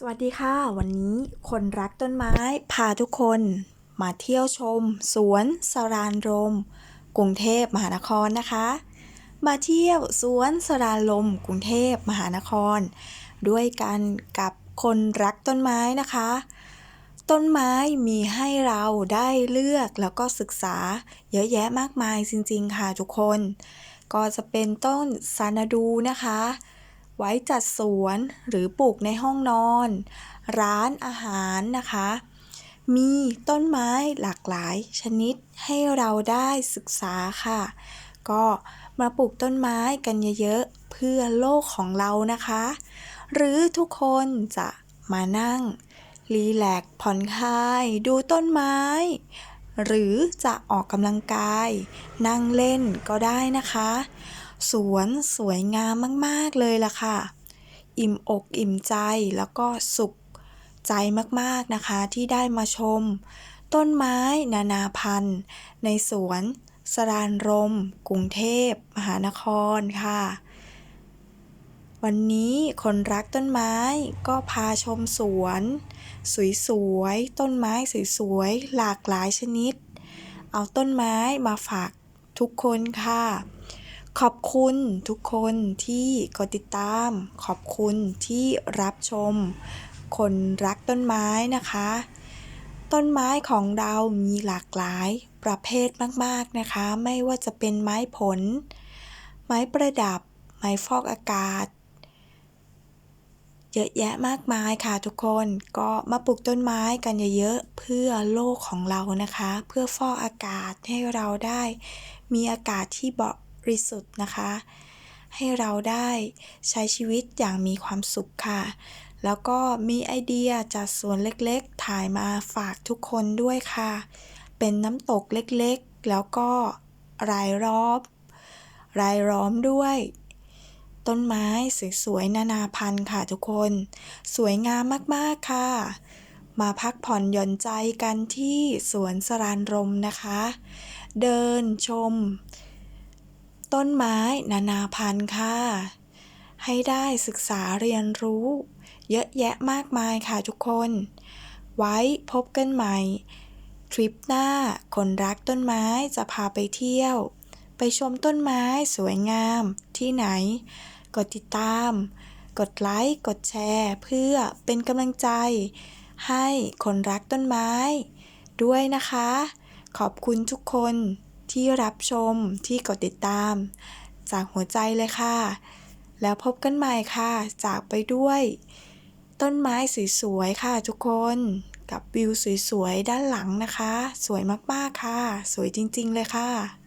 สวัสดีค่ะ วันนี้คนรักต้นไม้ พาทุกคนมาเที่ยวชม สวนสรานรมกรุงเทพมหานครนะคะ มาเที่ยวสวนสรานลมกรุงเทพมหานคร ด้วยกันกับคนรักต้นไม้นะคะ ต้นไม้มีให้เราได้เลือกแล้วก็ศึกษาเยอะแยะมากมายจริงๆค่ะทุกคน ก็จะเป็นต้นซานาดูนะคะ ไว้จัดสวนหรือปลูกในห้องนอน ร้านอาหารนะคะ มีต้นไม้หลากหลายชนิดให้เราได้ศึกษาค่ะ ก็มาปลูกต้นไม้กันเยอะๆ เพื่อโลกของเรานะคะ หรือทุกคนจะมานั่ง รีแลกผ่อนคลาย ดูต้นไม้ หรือจะออกกำลังกาย นั่งเล่นก็ได้นะคะ สวนสวยงามมาก ๆ เลยล่ะค่ะ อิ่มอกอิ่มใจแล้วก็สุขใจมาก ๆ นะคะที่ได้มาชม ต้นไม้นานาพันธุ์ ในสวนสรานรม กรุงเทพ มหานครค่ะ วันนี้คนรักต้นไม้ก็พาชมสวน สวยๆ ต้นไม้สวยๆ หลากหลายชนิด เอาต้นไม้มาฝากทุกคนค่ะ ขอบคุณทุกคนที่กดติดตาม ขอบคุณที่รับชม คนรักต้นไม้นะคะ ต้นไม้ของเรามีหลากหลายประเภทมากๆนะคะ ไม่ว่าจะเป็นไม้ผล ไม้ประดับ ไม้ฟอกอากาศ เยอะแยะมากมายค่ะทุกคนก็มาปลูกต้นไม้กันเยอะๆเพื่อโลกของเรานะคะ เพื่อฟอกอากาศให้เราได้ มีอากาศที่เบ ริสุทธิ์นะคะ ให้เราได้ใช้ชีวิตอย่างมีความสุขค่ะ แล้วก็มีไอเดียจากสวนเล็กๆ ถ่ายมาฝากทุกคนด้วยค่ะ เป็นน้ำตกเล็กๆ แล้วก็รายรอบ รายล้อมด้วย ต้นไม้สวยๆนานาพันธุ์ค่ะทุกคน สวยงามมากๆค่ะมาพักผ่อนหย่อนใจกันที่สวนสรานรมนะคะ เดินชม ต้นไม้นานาพันธุ์ค่ะ ให้ได้ศึกษาเรียนรู้ เยอะแยะมากมายค่ะทุกคน ไว้พบกันใหม่ ทริปหน้าคนรักต้นไม้จะพาไปเที่ยว ไปชมต้นไม้สวยงามที่ไหน กดติดตาม กดไลค์ กดแชร์ เพื่อเป็นกำลังใจ ให้คนรักต้นไม้ ด้วยนะคะ ขอบคุณทุกคน ที่รับชมที่กดติดตาม จากหัวใจเลยค่ะ แล้วพบกันใหม่ค่ะ จากไปด้วย ต้นไม้สวยๆค่ะทุกคนกับวิวสวยๆด้านหลังนะคะ สวยมากๆค่ะ สวยจริงๆเลยค่ะ